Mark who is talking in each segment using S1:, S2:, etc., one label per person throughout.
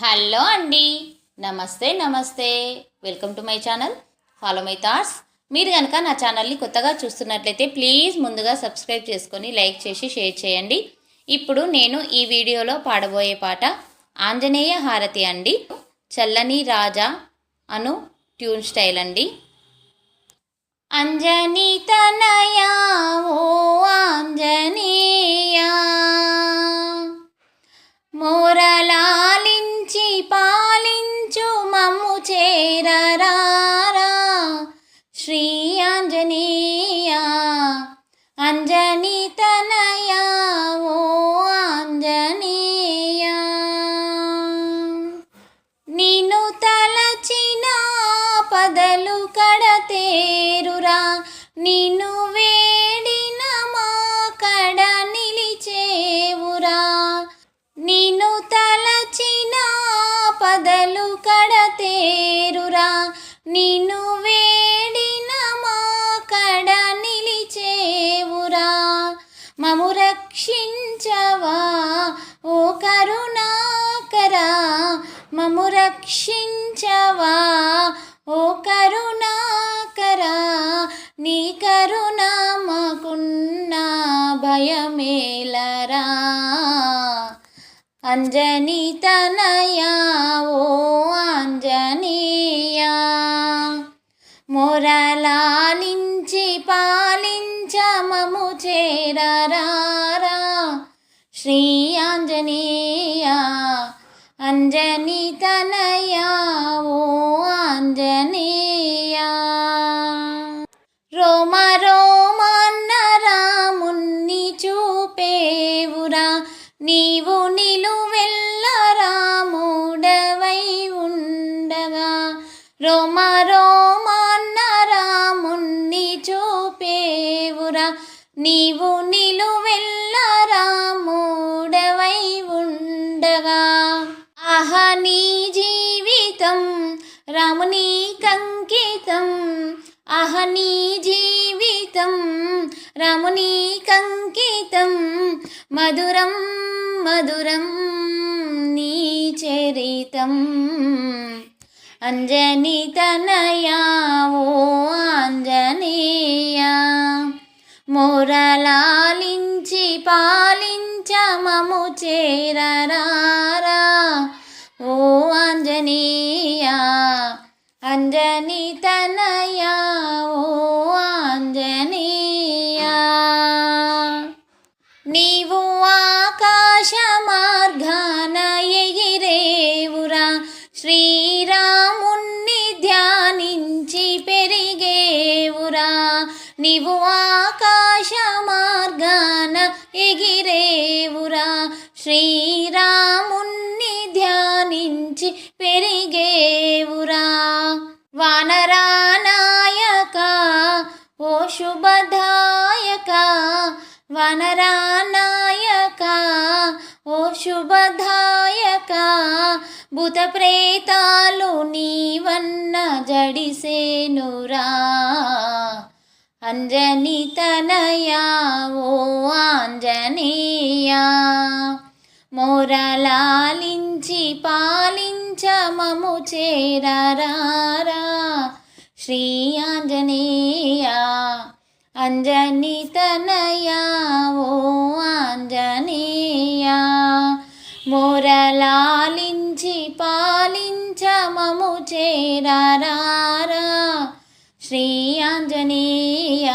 S1: Hello అండి. నమస్తే నమస్తే. Welcome to my channel. Follow my thoughts మీరు కనుక నా ఛానల్ని కొత్తగా చూస్తున్నట్లయితే ప్లీజ్ ముందుగా సబ్స్క్రైబ్ చేసుకొని లైక్ చేసి షేర్ చేయండి. ఇప్పుడు నేను ఈ వీడియోలో పాడబోయే పాట ఆంజనేయ హారతి అండి. చల్లని రాజా అను ట్యూన్ స్టైల్ అండి. అంజనీ తనయా ఓ రారా శ్రీ ఆంజనేయ అంజని తనయా ఓ ఆంజనేయ. నిన్ను తలచిన పదలు కడతేరురా నిన్ను వే చేరురా. నిన్ను వేడిన మాకడ నిలిచేవురా. మము రక్షించవా. ఓ కరుణాకరా. మము రక్షించవా. ఓ కరుణాకరా. నీ కరుణ మాకున్న భయమేలరా. అంజనీ తన పాలించమము చేరారా శ్రీ ఆంజనేయ అంజనీ తనయా ఓ ఆంజనేయ. రోమ రోమన్న రాముణ్ణి చూపేవురా నీవు నిలువెల్ల రాముడవై ఉండగా. రోమ రోమన్న నీవు నిలువెల్ల రాముడవై ఉండగా. ఆహ నీ జీవితం రాముని కంకితం. అహ నీ జీవితం రాముని కంకితం. మధురం మధురం నీ చరితం. అంజని తనయా ఓ అంజని మొరలాలించి పాలించమము చేరరారా. ఓ ఆంజనేయ అంజని తనయా ఓ ఆంజనేయ. నీవు ఆకాశ మార్గాన ఎగిరేవురా శ్రీరాముణ్ణి ధ్యానించి పెరిగేవురా. నీవు ఆకాశ మార్గాన ఎగిరేవురా. శ్రీరాముణ్ణి ధ్యానించి పెరిగేవురా. వానరానాయక ఓ శుభదాయక. వనరానాయక ఓ శుభదాయక. భూత ప్రేతాలు నీవన్న జడిసేనురా. అంజని తనయా ఓ ఆంజనేయా. మోరలాలించి పాలించమము చేరరారా. శ్రీ ఆంజనేయ అంజని తనయా ఓ ఆంజనేయ. మోరలాలించి పాలించమము చేరరారా. శ్రీ ఆంజనేయ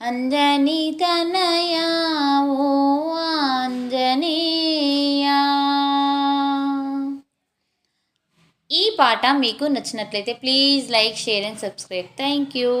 S1: అంజని తనయ ఓ ఆంజనేయ. ఈ పాట మీకు నచ్చినట్లయితే please like share and subscribe. Thank you.